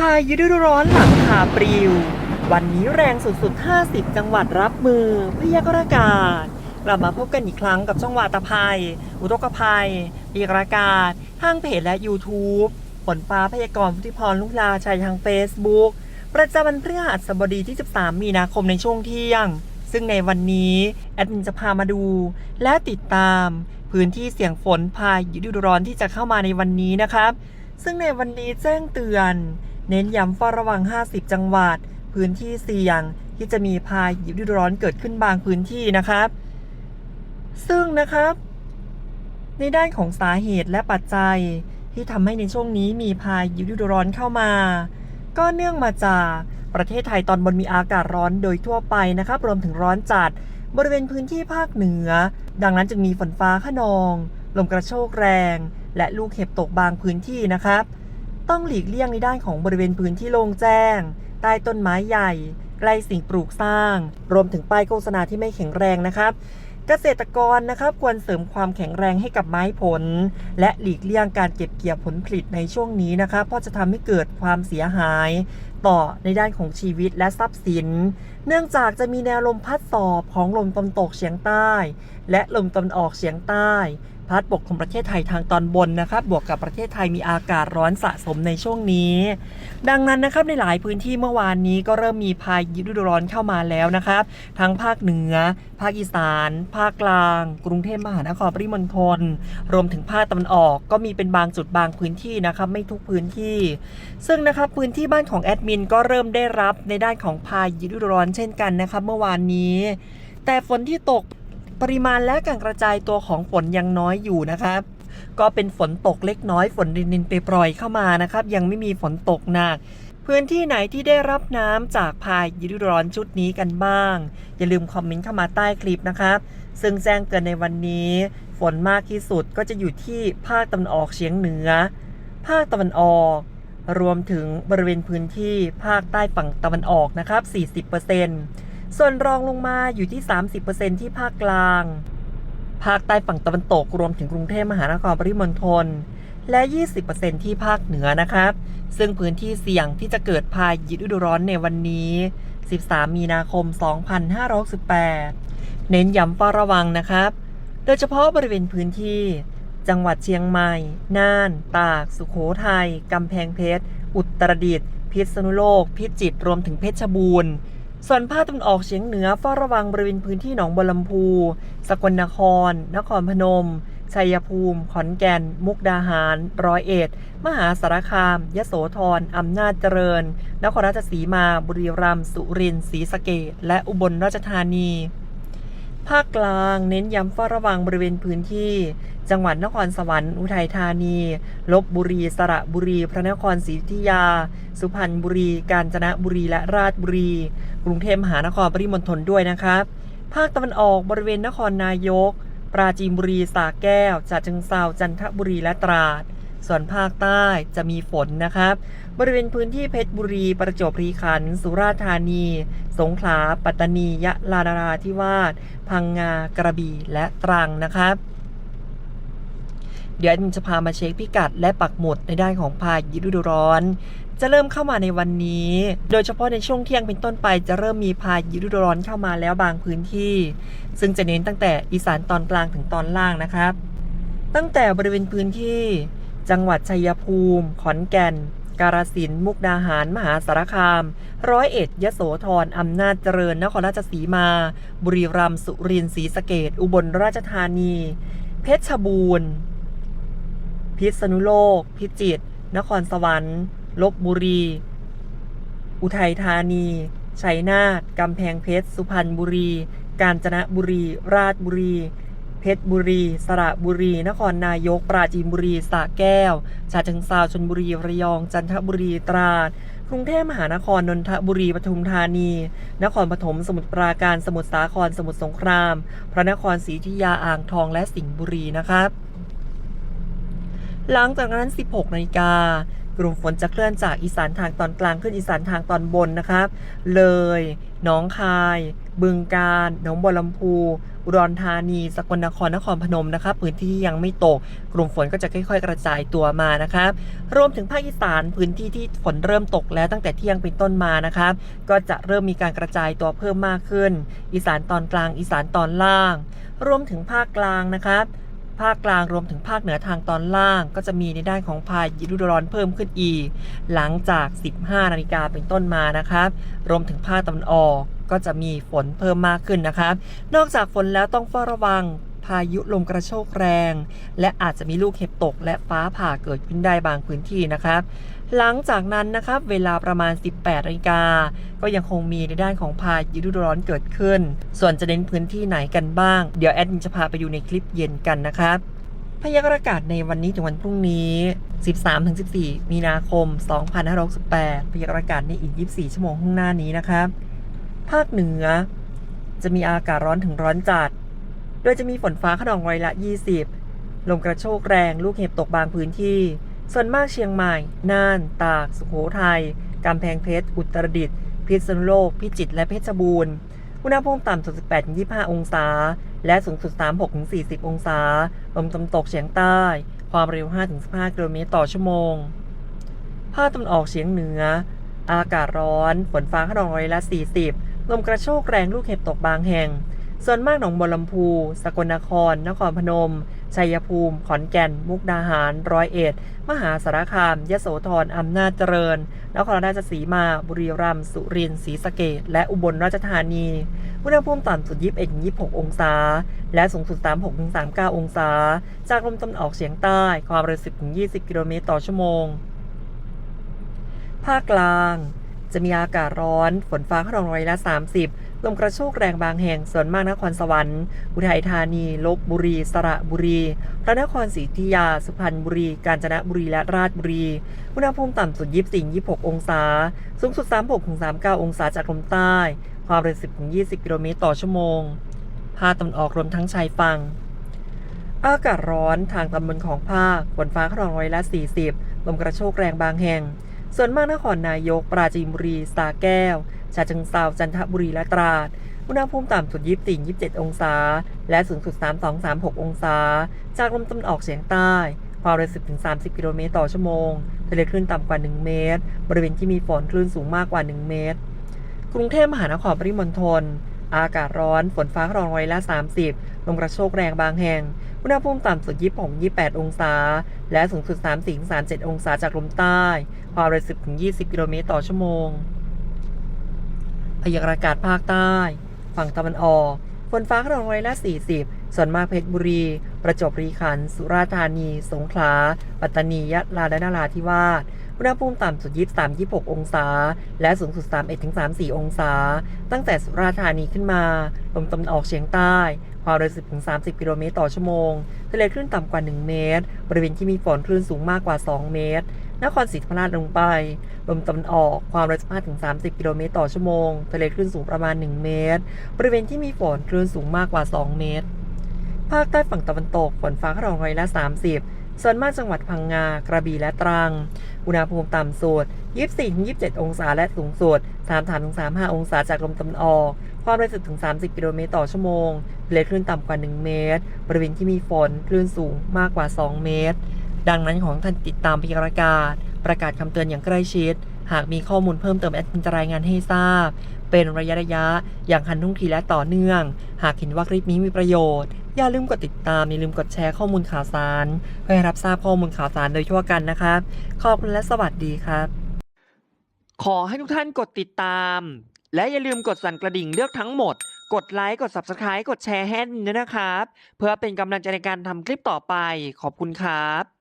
พายุฤดูร้อนหลังคาปลิว วันนี้แรงสุดๆ 50 จังหวัดรับมือพยากรณ์อากาศ กลับมาพบกันอีกครั้งกับช่องวาตภัย อุทกภัยพยากรณ์อากาศทางเพจและ YouTube ฝนฟ้าพยากรณ์พุทธิพรลุกลาชัยทาง Facebook ประจำวันพฤหัสบดีที่ 13 มีนาคมในช่วงเที่ยง ซึ่งในวันนี้แอดมินจะพามาดู และติดตาม พื้นที่เสี่ยงฝนพายุฤดูร้อนที่จะเข้ามาในวันนี้นะครับ ซึ่งในวันนี้แจ้งเตือน เน้นย้ำเฝ้าระวัง 50 จังหวัด พื้นที่เสี่ยงที่จะมีพายุฤดูร้อนเกิดขึ้นบางพื้นที่นะครับ ซึ่งนะครับ ในด้านของสาเหตุและปัจจัยที่ทำให้ในช่วงนี้มีพายุฤดูร้อนเข้ามา ก็เนื่องมาจากประเทศไทยตอนบนมีอากาศร้อนโดยทั่วไปนะครับ รวมถึงร้อนจัดบริเวณพื้นที่ภาคเหนือ ดังนั้นจึงมีฝนฟ้าขนอง ลมกระโชกแรง และลูกเห็บตกบางพื้นที่นะครับ ต้องหลีกเลี่ยงในด้านของบริเวณพื้นที่โล่งแจ้ง ใต้ต้นไม้ใหญ่ ใกล้สิ่งปลูกสร้าง รวมถึงป้ายโฆษณาที่ไม่แข็งแรงนะครับ เกษตรกรนะครับควรเสริมความแข็งแรงให้กับไม้ผล และหลีกเลี่ยงการเก็บเกี่ยวผลผลิตในช่วงนี้นะครับเพราะจะทำให้เกิดความเสียหาย ต่อในด้านของชีวิตและทรัพย์สิน เนื่องจากจะมีแนวลมพัดสอบของลมตะวันตกเฉียงใต้ และลมตะวันออกเฉียงใต้ พัดปกคลุมประเทศไทยทางตอนบนนะครับ บวกกับประเทศไทยมีอากาศร้อนสะสมในช่วงนี้ ดังนั้นนะครับในหลายพื้นที่เมื่อวานนี้ก็เริ่มมีพายุฤดูร้อนเข้ามาแล้วนะครับ ทั้งภาคเหนือ ภาคอีสาน ภาคกลาง กรุงเทพมหานครปริมณฑลรวมถึงภาคตะวันออกก็มีเป็นบางจุดบางพื้นที่นะครับไม่ทุกพื้นที่ ซึ่งนะครับพื้นที่บ้านของแอดมินก็เริ่มได้รับในด้านของพายุฤดูร้อนเช่นกันนะครับเมื่อวานนี้ แต่ฝนที่ตก ปริมาณและการกระจายตัวของฝนยังน้อยอยู่นะครับ ก็เป็นฝนตกเล็กน้อยฝนรินๆไปปล่อยเข้ามานะครับ ยังไม่มีฝนตกหนักพื้นที่ไหนที่ได้รับน้ำจากพายุฤดูร้อนชุดนี้กันบ้าง อย่าลืมคอมเมนต์เข้ามาใต้คลิปนะครับ ซึ่งแจ้งเตือนในวันนี้ ฝนมากที่สุดก็จะอยู่ที่ภาคตะวันออกเฉียงเหนือ ภาคตะวันออก รวมถึงบริเวณพื้นที่ภาคใต้ฝั่งตะวันออกนะครับ 40% ส่วนรองลงมาอยู่ที่ 30%ที่ภาคกลาง ภาคใต้ฝั่งตะวันตกรวมถึงกรุงเทพมหานครปริมณฑลและ 20%ที่ภาคเหนือนะครับ ซึ่งพื้นที่เสี่ยงที่จะเกิดพายุฤดูร้อนในวันนี้ 13 มีนาคม 2568 เน้นย้ำเฝ้าระวังนะครับ โดยเฉพาะบริเวณพื้นที่ จังหวัดเชียงใหม่ น่าน ตาก สุโขทัย กำแพงเพชร อุตรดิตถ์ พิษณุโลก พิจิตร รวมถึงเพชรบูรณ์ ส่วนภาคตะวันออกเฉียงเหนือเฝ้าระวังบริเวณพื้นที่หนองบัวลำพู สกลนคร นครพนม ชัยภูมิ ขอนแก่น มุกดาหาร ร้อยเอ็ด มหาสารคาม ยโสธร อำนาจเจริญ นครราชสีมา บุรีรัมย์ สุรินทร์ ศรีสะเกษและอุบลราชธานี ภาคกลางเน้นย้ำเฝ้าระวังบริเวณพื้นที่ จังหวัดนครสวรรค์ อุทัยธานี ลบบุรี สระบุรี พระนครศรีอยุธยา สุพรรณบุรี กาญจนบุรี และราชบุรี กรุงเทพมหานครปริมณฑลด้วยนะครับ ภาคตะวันออกบริเวณนครนายก ปราจีนบุรีสระแก้วฉะเชิงเทราจันทบุรีและตราด ส่วนภาคใต้จะมีฝนนะครับ บริเวณพื้นที่เพชรบุรี ประจวบคีรีขันธ์สุราษฎร์ธานี สงขลา ปัตตานี ยะลานาราธิวาส พังงา กระบี่ และตรังนะครับ เดี๋ยวจะพามาเช็คพิกัดและปักหมุดในด้านของพายุฤดูร้อน จะเริ่มเข้ามาในวันนี้ โดยเฉพาะในช่วงเที่ยงเป็นต้นไป จะเริ่มมีพายุฤดูร้อนเข้ามาแล้วบางพื้นที่ ซึ่งจะเน้นตั้งแต่อีสานตอนกลางถึงตอนล่างนะครับ ตั้งแต่บริเวณพื้นที่ จังหวัดชัยภูมิ ขอนแก่น กาฬสินธุ์มุกดาหาร มหาสารคาม ร้อยเอ็ด ยโสธรอำนาจเจริญ นครราชสีมา บุรีรัมย์ สุรินทร์ ศรีสะเกดอุบลราชธานี เพชรบูรณ์ พิษณุโลก พิจิตร นครสวรรค์ ลบบุรี อุทัยธานี ชัยนาท กำแพงเพชร สุพรรณบุรี กาญจนบุรี ราชบุรี เพชรบุรี สระบุรี นครนายก ปราจีนบุรีสระแก้ว ฉะเชิงเทราชลบุรี ระยอง จันทบุรี ตราด กรุงเทพมหานคร นนทบุรี ปทุมธานี นครปฐม สมุทรปราการ สมุทรสาคร สมุทรสงคราม พระนครศรีอยุธยา อ่างทอง และสิงห์บุรี นะครับ หลังจากนั้น 16นาฬิกากลุ่มฝนจะเคลื่อนจากอีสานทางตอนกลางขึ้นอีสานทางตอนบนนะครับ เลย หนองคาย บึงกาฬ หนองบัวลำพูออุดรธานี สกลนคร นครพนมนะครับ พื้นที่ที่ยังไม่ตก กลุ่มฝนก็จะค่อย ๆ กระจายตัวมานะครับ รวมถึงภาคอีสาน พื้นที่ที่ฝนเริ่มตกแล้วตั้งแต่เที่ยงเป็นต้นมานะครับ ก็จะเริ่มมีการกระจายตัวเพิ่มมากขึ้น อีสานตอนกลาง อีสานตอนล่าง รวมถึงภาคกลางนะครับ ภาคกลางรวมถึงภาคเหนือทางตอนล่าง ก็จะมีในด้านของพายุฤดูร้อนเพิ่มขึ้นอีก หลังจาก 15 นาฬิกาเป็นต้นมานะครับรวมถึงภาคตะวันออกก็จะมีฝนเพิ่มมากขึ้นนะครับ นอกจากฝนแล้วต้องเฝ้าระวัง พายุลมกระโชกแรง และอาจจะมีลูกเห็บตก และฟ้าผ่าเกิดขึ้นได้บางพื้นที่นะครับ หลังจากนั้นนะครับเวลาประมาณ 18นาฬิกาก็ยังคงมีในด้านของพายุฤดูร้อนเกิดขึ้น ส่วนจะเน้นพื้นที่ไหนกันบ้าง เดี๋ยวแอดมินจะพาไปดูในคลิปเย็นกันนะครับพยากรณ์อากาศในวันนี้ถึงวันพรุ่งนี้ 13-14 มีนาคม 2568พยากรณ์อากาศในอีก 24 ชั่วโมงข้างหน้านี้นะครับ ภาคเหนือ จะมีอากาศร้อนถึงร้อนจัด ดยจะมีฝนฟ้าขนองร้อยละ 20 ลมกระโชกแรงลูกเห็บตกบางพื้นที่ ส่วนมากเชียงใหม่ น่าน ตาก สุโขทัยกำแพงเพชร อุตรดิตถ์พิษณุโลก พิจิตร และเพชรบูรณ์ อุณหภูมิต่ำสุด 18-25 องศา และสูงสุด 36-40 องศา ลมตะวันตกเฉียงใต้ ความเร็ว 5-15 กิโลเมตรต่อชั่วโมง ภาคตะวันออกเฉียงเหนือ อากาศร้อน ฝนฟ้าขนองร้อยละ 40 ลมกระโชกแรงลูกเห็บตกบางแห่ง ส่วนมากหนองบัวลำพู สกลนคร นครพนม ชัยภูมิ ขอนแก่น มุกดาหาร ร้อยเอ็ด มหาสารคาม ยโสธร อำนาจเจริญ นครราชสีมา บุรีรัมย์ สุรินทร์ ศรีสะเกษและอุบลราชธานี อุณหภูมิต่ำสุด 21-26 องศา และสูงสุด 36-39 องศา จากลมตะวันออกเฉียงใต้ ความเร็ว 10-20 กิโลเมตรต่อชั่วโมง ภาคกลาง จะมีอากาศร้อน ฝนฟ้าขนองร้อยละ 30 ลมกระโชกแรงบางแห่งส่วนมากนครสวรรค์อุทัยธานีลบบุรี สระบุรี พระนครศรีอยุธยา สุพรรณบุรี กาญจนบุรี และราชบุรี อุณหภูมิต่ำสุด 24-26 องศา สูงสุด 36-39 องศาจากลมใต้ ความเร็ว 10-20 กิโลเมตรต่อชั่วโมง ภาคตะวันออกรวมทั้งชายฝั่ง อากาศร้อนทางตอนบนของภาค ฝนฟ้าขนองร้อยละ 40 ลมกระโชกแรงบางแห่ง ส่วนมากนครนายก ปราจีนบุรี สาแก้ว ชาเชิงเซาจันทบุรีและตราด อุณหภูมิต่ำสุด 24-27 องศา และสูงสุด 32-36 องศา จากลมตะวันออกเฉียงใต้ ความเร็ว 10-30 กิโลเมตรต่อชั่วโมง ทะเลคลื่นต่ำกว่า 1 เมตร บริเวณที่มีฝนคลื่นสูงมากกว่า 1 เมตร กรุงเทพมหานครปริมณฑล อากาศร้อน ฝนฟ้าขนองร้อยละ 30 ลมกระโชกแรงบางแห่ง อุณหภูมิต่ำสุด 26-28 องศา และสูงสุด 34-37 องศาจากลมใต้ ความเร็ว 10-20 กิโลเมตรต่อชั่วโมง พยากรณ์อากาศภาคใต้ ฝั่งตะวันออก ฝนฟ้าขนองร้อยละ 40 ส่วนมากเพชรบุรี ประจวบรีขันธ์สุราษฎร์ธานี สงขลา ปัตตานี ยะลา และนราธิวาส อุณหภูมิต่ำสุด 23-26 องศา และสูงสุด 31-34 องศา ตั้งแต่สุราษฎร์ธานีขึ้นมา ลมตะวันออกเฉียงใต้ ความเร็ว 10-30 กิโลเมตรต่อชั่วโมง ทะเลคลื่นต่ำกว่า 1 เมตร บริเวณที่มีฝนคลื่นสูงมากกว่า 2 เมตร นครศรีธรรมราชลงไป ลมตะวันออกความเร็ว15-30 กิโลเมตรต่อชั่วโมง ทะเลคลื่นสูงประมาณ 1 เมตร บริเวณที่มีฝนคลื่นสูงมากกว่า 2 เมตร ภาคใต้ฝั่งตะวันตกฝนฟ้าขนองร้อยละ 30 ส่วนมากจังหวัดพังงา กระบี่และตรัง อุณหภูมิต่ำสุด 24-27 องศาและสูงสุด 33-35 องศาจากลมตะวันออก ความเร็วถึง 30 กิโลเมตรต่อชั่วโมงทะเลคลื่นต่ำกว่า 1 เมตร บริเวณที่มีฝนคลื่นสูงมากกว่า 2 เมตร ดังนั้นของท่านติดตามพยากรณ์ากาศประกาศคำเตือนอย่างใกล้ชิด หากมีข้อมูลเพิ่มเติมแอดมินจะรายงานให้ทราบ เป็นระยะระยะ อย่างทันทุ่งทีและต่อเนื่อง หากเห็นว่าคลิปนี้มีประโยชน์ อย่าลืมกดติดตาม อย่าลืมกดแชร์ข้อมูลข่าวสาร เพื่อรับทราบข้อมูลข่าวสารโดยทั่วกันนะครับขอบคุณและสวัสดีครับ ขอให้ทุกท่านกดติดตาม และอย่าลืมกดสั่นกระดิ่งเลือกทั้งหมดกดไลค์ กด Subscribe กดแชร์ให้ด้วยนะครับ เพื่อเป็นกำลังใจในการทำคลิปต่อไป ขอบคุณครับ